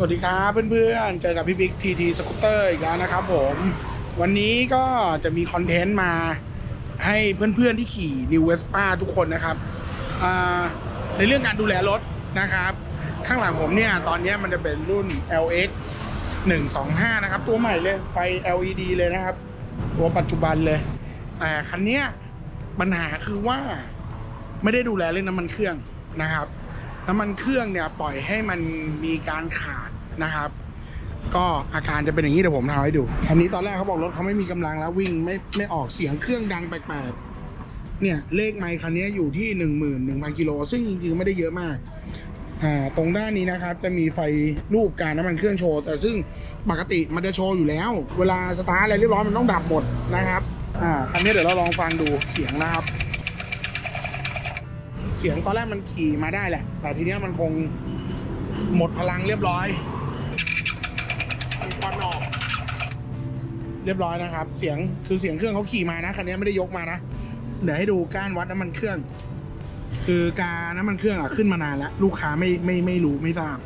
สวัสดีครับเพื่อนๆ เจอกับพี่บิ๊กทีทีสกูตเตอร์อีกแล้วนะครับผม วันนี้ก็จะมีคอนเทนต์มาให้เพื่อนๆที่ขี่ New Vespa ทุกคนนะครับ ในเรื่องการดูแลรถนะครับ ข้างหลังผมเนี่ย ตอนนี้มันจะเป็นรุ่น LX 125 นะครับ ตัวใหม่เลย ไฟ LED เลยนะครับ ตัวปัจจุบันเลย แต่คันนี้ปัญหาคือว่าไม่ได้ดูแลเรื่องน้ำมันเครื่องนะครับน้ำมันเครื่องเนี่ยปล่อยให้มันมีการขาด นะครับ ก็อาการจะเป็นอย่างนี้เดี๋ยวผมทำให้ดูอันนี้ตอนแรกเขาบอกรถเขาไม่มีกำลังแล้ววิ่งไม่ไม่ออกเสียงเครื่องดังแปลกๆเนี่ยเลขไมค์คันนี้อยู่ที่หนึ่งหมื่นหนึ่งพันกิโลซึ่งจริงๆไม่ได้เยอะมากอ่าตรงด้านนี้นะครับจะมีไฟรูปการน้ำมันเครื่องโชว์ แต่ซึ่งปกติมันจะโชว์อยู่แล้ว เวลาสตาร์ทอะไรเรียบร้อยมันต้องดับหมดนะครับอ่าคันนี้เดี๋ยวเราลองฟังดูเสียงนะครับ เสียงตอนแรกมันขี่มาได้แหละ แต่ทีเนี้ยมันคงหมดพลังเรียบร้อย เรียบร้อยนะครับ เสียงคือเสียงเครื่องเขาขี่มานะคันนี้ไม่ได้ยกมานะเดี๋ยวให้ดูการวัดน้ำมันเครื่อง คือการน้ำมันเครื่องอะขึ้นมานานแล้ว ลูกค้าไม่ไม่ไม่รู้ไม่ทราบ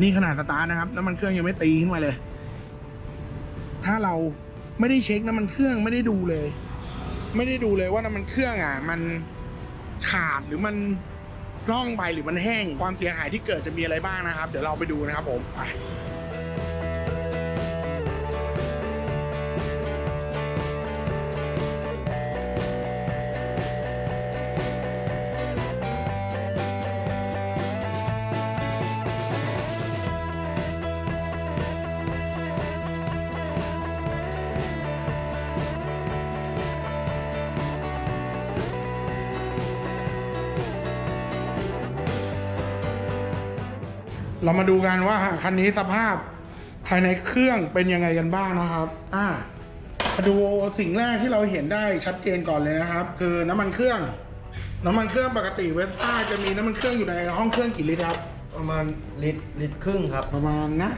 นี่ขนาดสตาร์ทนะครับน้ำมันเครื่องยังไม่ตีขึ้นมาเลย ถ้าเราไม่ได้เช็คน้ำมันเครื่องไม่ได้ดูเลย ไม่ได้ดูเลยว่าน้ำมันเครื่องอะ มันขาดหรือมันร่องไปหรือมันแห้งความเสียหายที่เกิดจะมีอะไรบ้างนะครับ เดี๋ยวเราไปดูนะครับผมไป เรามาดูกันว่าคันนี้สภาพภายในเครื่องเป็นยังไงกันบ้างนะครับ อ่ามาดูสิ่งแรกที่เราเห็นได้ชัดเจนก่อนเลยนะครับ คือน้ำมันเครื่อง น้ำมันเครื่องปกติเวสป้าจะมีน้ำมันเครื่องอยู่ในห้องเครื่องกี่ลิตรครับ ประมาณลิตรลิตรครึ่งครับ ประมาณนะ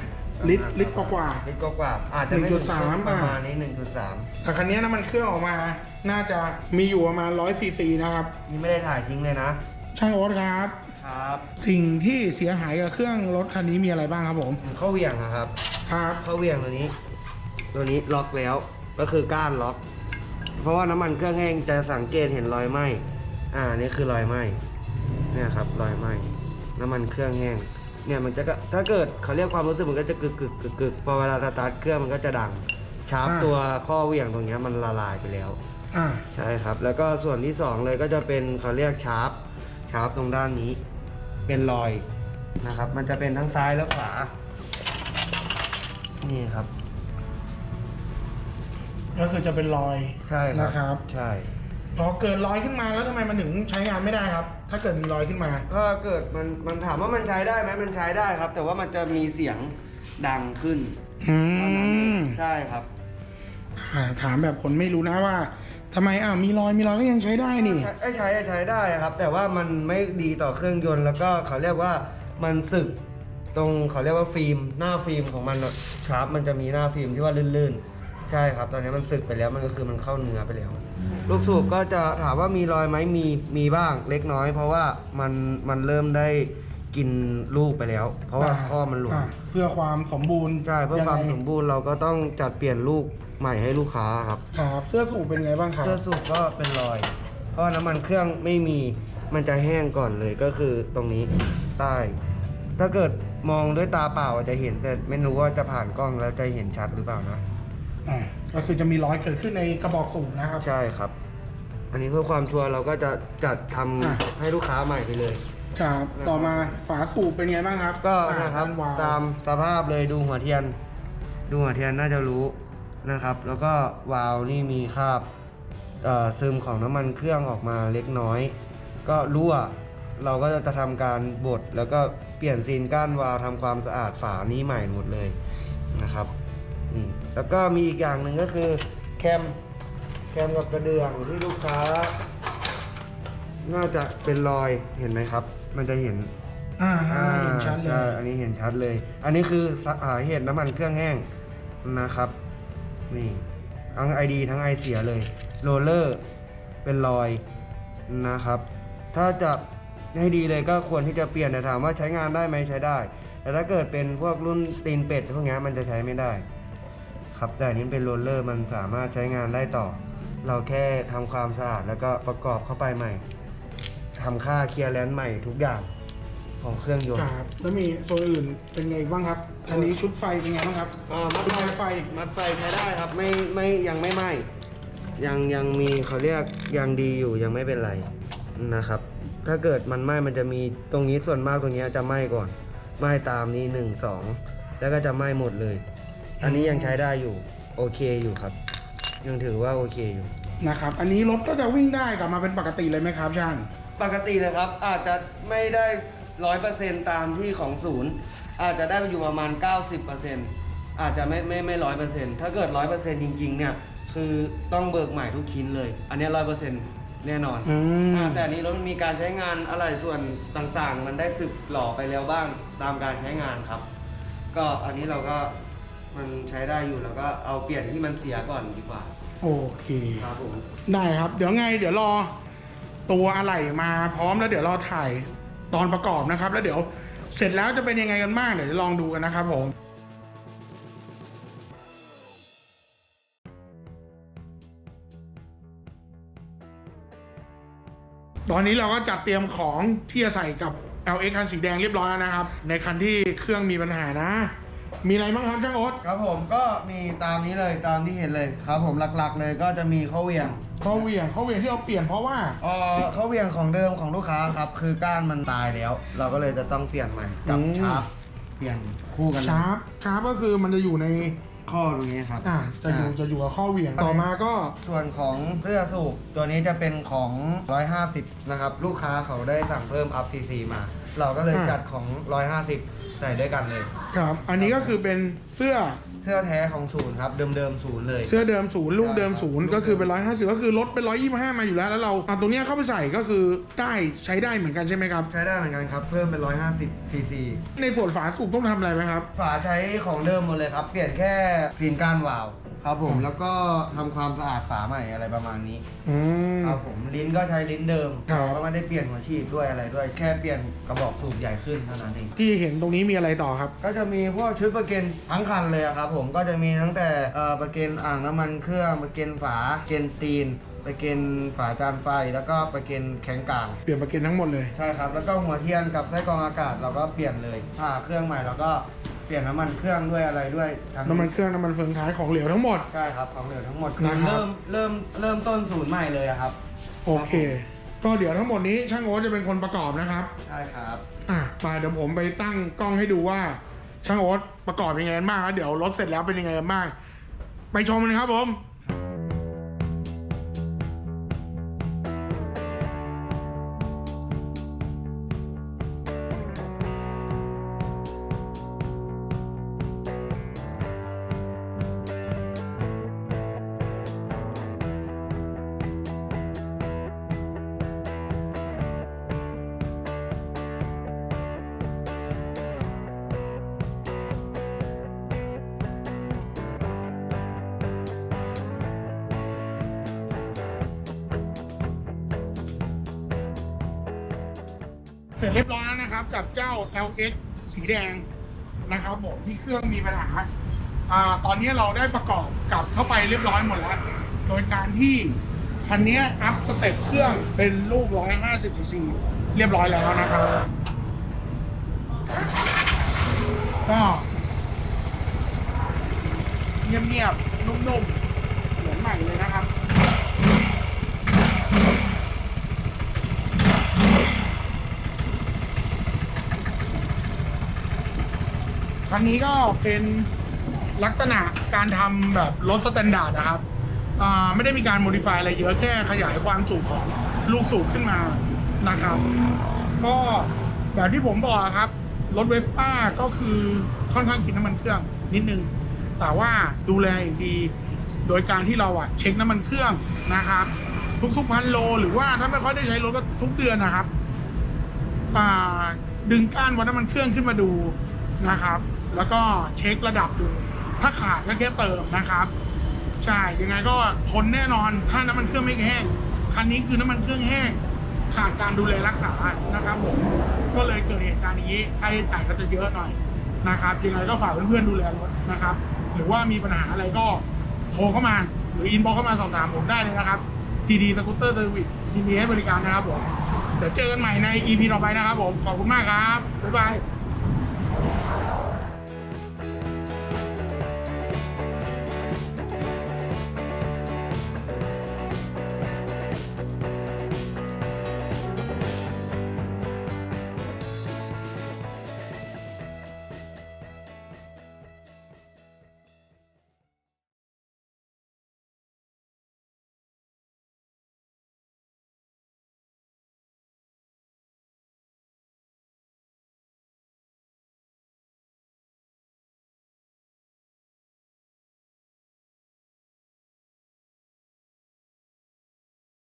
ลิตรลิตรกว่าลิตรกว่าๆอาจจะไม่ถึง1.3ประมาณนี้หนึ่งจุดสามๆแต่คันนี้น้ำมันเครื่องออกมา น่าจะมีอยู่ประมาณร้อยซีซีนะครับ นี่ไม่ได้ถ่ายทิ้งเลยนะ ช่างโอ๊ตครับ ครับสิ่งที่เสียหายกับเครื่องรถคันนี้มีอะไรบ้างครับผมเข้าเหวี่ยงอะครับครับเข้าเหวี่ยงตัวนี้ ตัวนี้ล็อกแล้วก็คือก้านล็อก เพราะว่าน้ำมันเครื่องแห้งจะสังเกตเห็นรอยไหมอ่านี่คือรอยไหมเนี่ยครับรอยไหมน้ำมันเครื่องแห้งเนี่ยมันจะก็ถ้าเกิดเขาเรียกความรู้สึกมันก็จะกึกกึกกึกกึกพอเวลาสตาร์ทเครื่องมันก็จะดังชาร์ปตัวข้อเหวี่ยงตรงเนี้ยมันละลายไปแล้วอ่าใช่ครับ แล้วก็ส่วนที่สองเลยก็จะเป็นเขาเรียกชาร์ปชาร์ปตรงด้านนี้ เป็นรอยนะครับ มันจะเป็นทั้งซ้ายและขวา นี่ครับ ก็คือจะเป็นรอยใช่ครับนะครับ ใช่ พอเกิดรอยขึ้นมาแล้วทำไมมันถึงใช้งานไม่ได้ครับ ถ้าเกิดมีรอยขึ้นมา ถ้าเกิดมันมันถามว่ามันใช้ได้ไหมมันใช้ได้ครับ แต่ว่ามันจะมีเสียงดังขึ้นอืเท่านั้นเองมใช่ครับ อ่าถามแบบคนไม่รู้นะว่า ทำไมอ่ามีรอยมีรอยก็ยังใช้ได้นี่ ใช้ใช้ใช้ได้ครับ แต่ว่ามันไม่ดีต่อเครื่องยนต์แล้วก็เขาเรียกว่ามันสึกตรงเขาเรียกว่าฟิล์มหน้าฟิล์มของมันอะชาร์ปมันจะมีหน้าฟิล์มที่ว่าลื่นๆ ใช่ครับ ตอนนี้มันสึกไปแล้วมันก็คือมันเข้าเนื้อไปแล้ว ลูกสูบก็จะถามว่ามีรอยไหมมีมีบ้างเล็กน้อย เพราะว่ามันมันเริ่มได้กินลูกไปแล้ว เพราะว่าข้อมันหลุดอ่าเพื่อความสมบูรณ์ใช่เพื่อความยังไงสมบูรณ์เราก็ต้องจัดเปลี่ยนลูก ใหม่ให้ลูกค้าครับ ครับเสื้อสูบเป็นไงบ้างครับเสื้อสูบก็เป็นรอย เพราะน้ำมันเครื่องไม่มีมันจะแห้งก่อนเลยก็คือตรงนี้ใต้ถ้าเกิดมองด้วยตาเปล่าอาจจะเห็นแต่ไม่รู้ว่าจะผ่านกล้องแล้วจะเห็นชัดหรือเปล่านะอ่าก็คือจะมีรอยเกิดขึ้นในกระบอกสูบนะครับ ใช่ครับ อันนี้เพื่อความชัวร์เราก็จะจัดทำอะ ให้ลูกค้าใหม่ไปเลย ครับต่อมาฝาสูบเป็นไงบ้างครับก็อ่านะครับด้านวาล์วตามสภาพเลยดูหัวเทียน ดูหัวเทียนน่าจะรู้ นะครับ แล้วก็วาล์วนี่มีคราบเอ่อซึมของน้ำมันเครื่องออกมาเล็กน้อย ก็รั่วเราก็จะทำการบดแล้วก็เปลี่ยนซีนก้านวาล์วทำความสะอาดฝานี้ใหม่หมดเลยนะครับอืมแล้วก็มีอีกอย่างหนึ่งก็คือแคมแคมกับกระเดื่องที่ลูกค้า น่าจะเป็นรอยเห็นไหมครับ มันจะเห็นอ่าเห็นชัดเลใช่ยอันนี้เห็นชัดเลย อันนี้คือสาเหตุน้ำมันเครื่องแห้งนะครับ นี่ทั้งไอดีทั้งไอเสียเลยโรลเลอร์เป็นรอยนะครับ ถ้าจะให้ดีเลยก็ควรที่จะเปลี่ยนแต่ถามว่าใช้งานได้ไหมใช้ได้ แต่ถ้าเกิดเป็นพวกรุ่นตีนเป็ดพวกนี้มันจะใช้ไม่ได้ ครับแต่นนี้เป็นโรลเลอร์มันสามารถใช้งานได้ต่อ เราแค่ทำความสะอาดแล้วก็ประกอบเข้าไปใหม่ทำค่าเคลียร์แลนด์ใหม่ทุกอย่างของเครื่องยนต์ครับแล้วมีตัวอื่นเป็นไงบ้างครับ อันนี้ชุดไฟเป็นไงบ้างครับอ่ามัดชุดไฟไฟ มัดไฟใช้ได้ครับ ไม่ไม่ยังไม่ไหม้ยังยังมีเขาเรียกยังดีอยู่ยังไม่เป็นไรนะครับ ถ้าเกิดมันไหม้มันจะมีตรงนี้ส่วนมากตรงเนี้ยจะไหม้ก่อนไหม้ตามนี้หนึ่งสองแล้วก็จะไหม้หมดเลย อันนี้ยังใช้ได้อยู่ โอเคอยู่ครับ ยังถือว่าโอเคอยู่ นะครับ อันนี้รถก็จะวิ่งได้กลับมาเป็นปกติเลยไหมครับช่าง ปกติเลยครับ อาจจะไม่ได้ ร้อยเปอร์เซ็นตามที่ของศูนย์ อาจจะได้อยู่ประมาณ 90เปอร์เซ็นอาจจะไม่ไม่ไม่ร้อยเปอร์เซ็นถ้าเกิดร้อยเปอร์เซ็นจริงๆเนี่ยคือต้องเบิกใหม่ทุกชิ้นเลย อันนี้ร้อยเปอร์เซ็นแน่นอนอืมอ่าแต่อันนี้รถมันมีการใช้งานอะไรส่วนต่างๆ มันได้สึกหล่อไปแล้วบ้างตามการใช้งานครับ ก็อันนี้เราก็มันใช้ได้อยู่แล้วก็เอาเปลี่ยนที่มันเสียก่อนดีกว่าโอเค ครับผม ได้ครับ เดี๋ยวไง เดี๋ยวรอ ตัวอะไหล่มาพร้อมแล้วเดี๋ยวรอถ่าย ตอนประกอบนะครับ แล้วเดี๋ยวเสร็จแล้วจะเป็นยังไงกันบ้างเดี๋ยวจะลองดูกันนะครับผมตอนนี้เราก็จัดเตรียมของที่จะใส่กับ LX คันสีแดงเรียบร้อยแล้วนะครับ ในคันที่เครื่องมีปัญหานะ มีอะไรบ้างครับช่างโอ๊ตครับผมก็มีตามนี้เลยตามที่เห็นเลยครับผมหลักๆ เลยก็จะมีข้อเหวี่ยงข้อเหวี่ยงข้อเหวี่ยงที่เราเปลี่ยนเพราะว่าเอ่อข้อเหวี่ยงของเดิมของลูกค้าครับ คือก้านมันตายแล้ว เราก็เลยจะต้องเปลี่ยนใหม่กับอืมชาร์ปเปลี่ยนคู่กันเลย ชาร์ปชาร์ปก็คือมันจะอยู่ใน ข้อตรงนี้ครับ อ่าจะอยู่อ่าจะอยู่กับข้อเหวี่ยงต่อมาก็ ส่วนของเสื้อสูบตัวนี้จะเป็นของ 150 นะครับ ลูกค้าเขาได้สั่งเพิ่มอัพซีซีมา เราก็เลยอ่า จัดของ 150 ใส่ด้วยกันเลย ครับ อันนี้ก็คือเป็นเสื้อเสื้อแท้ของศูนย์ครับ เดิมๆศูนย์เลย เสื้อเดิมศูนย์ลูกเดิมศูนย์ใช่ครับก็คือเป็นร้อยห้าสิบก็คือลดเป็นร้อยยี่ห้ามาอยู่แล้วแล้วเราเอาตรงเนี้ยเข้าไปใส่ก็คือได้ใช้ได้เหมือนกันใช่ไหมครับ ใช้ได้เหมือนกันครับ เพิ่มเป็น150ซีซีในส่วนฝาสูบต้องทำอะไรไหมครับ ฝาใช้ของเดิมหมดเลยครับ เปลี่ยนแค่ซีนก้านวาล์ว ครับผมแล้วก็ทำความสะอาดฝาใหม่อะไรประมาณนี้อืม ครับผมลิ้นก็ใช้ลิ้นเดิมครับ ก็ไม่ได้เปลี่ยนหัวฉีดด้วยอะไรด้วย แค่เปลี่ยนกระบอกสูบใหญ่ขึ้นเท่านั้นเอง ที่เห็นตรงนี้มีอะไรต่อครับ ก็จะมีพวกชุดประเกันทั้งคันเลยอะครับผมก็จะมีตั้งแต่เอ่อประเกันอ่างน้ำมันเครื่องประเกันฝาประเกันตีนประเกันฝาจานไฟ แล้วก็ประเกันแข็งกลาง เปลี่ยนประกันทั้งหมดเลย ใช่ครับ แล้วก็หัวเทียนกับไส้กรองอากาศเราก็เปลี่ยนเลยผ่าเครื่องใหม่แล้วก็ เปลี่ยนน้ำมันเครื่องด้วยอะไรด้วยทั้งน้ำมันเครื่องน้ำมันเฟืองท้ายของเหลวทั้งหมด ใช่ครับของเหลือทั้งหมดคือนะครับ เริ่มเริ่มเริ่มต้นศูนย์ใหม่เลยอะครับ โอเค ก็เดี๋ยวทั้งหมดนี้ช่างโอ๊ตจะเป็นคนประกอบนะครับ ใช่ครับ อะมาเดี๋ยวผมไปตั้งกล้องให้ดูว่า ช่างโอ๊ตประกอบยังไงกันบ้างแล้วเดี๋ยวรถเสร็จแล้วเป็นยังไงกันบ้างไปชมกันครับผม ร็จเรียบร้อยแล้วนะครับ กับเจ้า LX สีแดงนะครับผมที่เครื่องมีปัญหาอ่าตอนนี้เราได้ประกอบกลับเข้าไปเรียบร้อยหมดแล้ว โดยการที่คันนี้อัพสเต็ปเครื่องเป็นลูก 150 cc เรียบร้อยแล้วนะครับก็เงียบๆนุ่มๆเหมือนใหม่เลยนะครับ คันนี้ก็เป็นลักษณะการทำแบบรถสแตนดาร์ดนะครับไม่ได้มีการโมดิฟายอะไรเยอะแค่ขยายความสูบของลูกสูบขึ้นมานะครับก็แบบที่ผมบอกครับ รถเวสป้าก็คือค่อนข้างกินน้ำมันเครื่องนิดนึง แต่ว่าดูแลอย่างดี โดยการที่เราอะเช็คน้ำมันเครื่องนะครับ ทุกๆพันโล หรือว่าถ้าไม่ค่อยได้ใช้รถก็ทุกเดือนนะครับดึงก้านวัดน้ำมันเครื่องขึ้นมาดูนะครับ แล้วก็เช็คระดับดูถ้าขาดก็แค่เติมนะครับใช่ยังไงก็ทนแน่นอนถ้าน้ำมันเครื่องไม่แห้งคันนี้คือน้ำมันเครื่องแห้งขาดการดูแลรักษานะครับผมก็เลยเกิดเหตุการณ์อย่างนี้ค่าใช้จ่ายก็จะเยอะหน่อยนะครับยังไงก็ฝากเพื่อนๆดูแลรถนะครับ หรือว่ามีปัญหาอะไรก็โทรเข้ามา หรืออินบ็อกเข้ามาสอบถามผมได้เลยนะครับทีดีสกูตเตอร์เซอร์วิสยินดีให้บริการนะครับผมเดี๋ยวเจอกันใหม่ใน EP ต่อไปนะครับผมขอบคุณมากครับบ๊ายบาย